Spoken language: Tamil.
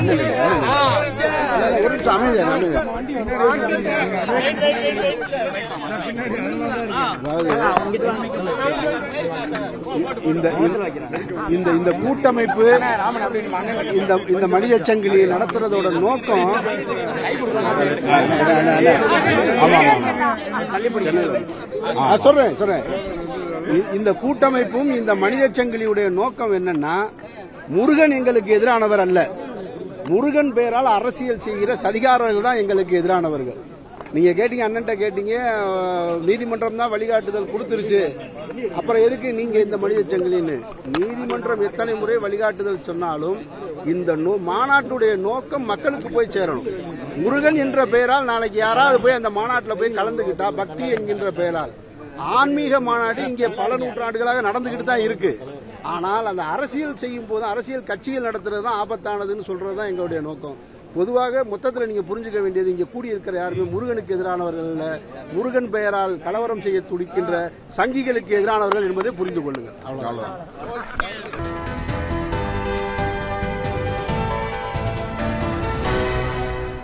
ஒரு நிமிஷம் இந்த இந்த இந்த கூட்டமைப்பு இந்த இந்த மனித சங்கிலியை நடத்துறதோட நோக்கம் ஆமா ஆமா சொல்றேன் சொல்றேன் இந்த கூட்டமைப்பும் இந்த மனித சங்கிலியுடைய நோக்கம் என்னன்னா முருகன் எங்களுக்கு எதிரானவர் அல்ல. முருகன் பெயரால் அரசியல் செய்கிற சதிகாரர்கள் தான் எங்களுக்கு எதிரானவர்கள். நீங்க கேட்டீங்க அண்ணன்ட்ட கேட்டீங்க நீதிமன்றம் தான் வழிகாட்டுதல் கொடுத்துருச்சு. அப்புறம் எதுக்கு நீங்க இந்த மனித சங்கிலின்னு? நீதிமன்றம் எத்தனை முறை வழிகாட்டுதல் சொன்னாலும் இந்த நோ- மாநாட்டுடைய நோக்கம் மக்களுக்கு போய் சேரணும். முருகன் என்ற பெயரால் நாளைக்கு யாராவது போய் அந்த மாநாட்டில் போய் கலந்துகிட்டா பக்தி என்கின்ற பெயரால். ஆன்மீக மாநாடு இங்கே பல நூற்றாண்டுகளாக நடந்துகிட்டு தான் இருக்கு. ஆனால் அந்த அரசியல் செய்யும் போது அரசியல் கட்சிகள் நடத்துறது தான் ஆபத்தானதுன்னு சொல்றது தான் எங்களுடைய நோக்கம். பொதுவாக மொத்தத்தில் நீங்க புரிஞ்சுக்க வேண்டியது இங்க கூடியிருக்கிற யாருமே முருகனுக்கு எதிரானவர்கள் அல்ல முருகன் பெயரால் கலவரம் செய்ய துடிக்கின்ற சங்கிகளுக்கு எதிரானவர்கள் என்பதை புரிந்து கொள்ளுங்கள். அவ்வளவுதான்.